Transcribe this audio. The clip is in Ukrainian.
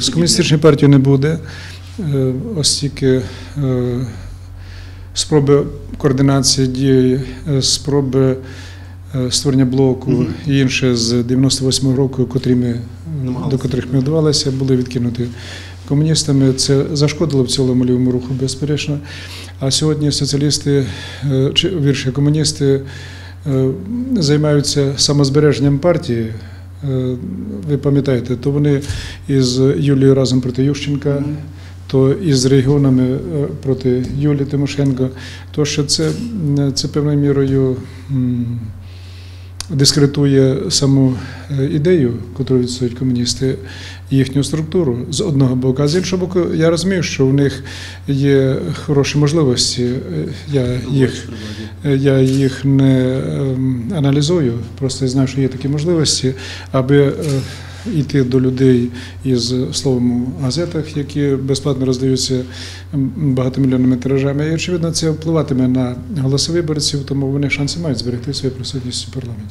З комуністичної партії не буде, е, оскільки е, спроби координації дій, е, спроби створення блоку і інше з 98-го року, котрі ми, до котрих ми вдавалися, були відкинуті комуністами. Це зашкодило в цілому лівому руху, безперечно. А сьогодні соціалісти, чи вірше комуністи займаються самозбереженням партії. Е, Ви пам'ятаєте, то вони із Юлією разом проти Ющенка, то із регіонами е, проти Юлії Тимошенко. То що це, це певною мірою дискредитує саму е, ідею, яку відстоюють комуністи, і їхню структуру з одного боку. А з іншого боку, я розумію, що в них є хороші можливості. Е, Я їх Е, Я їх не ем, аналізую, просто знаю, що є такі можливості, аби йти до людей із словом у газетах, які безплатно роздаються багатомільйонними тиражами. І очевидно, це впливатиме на голоси виборців, тому вони шанси мають зберегти свою присутність у парламенті.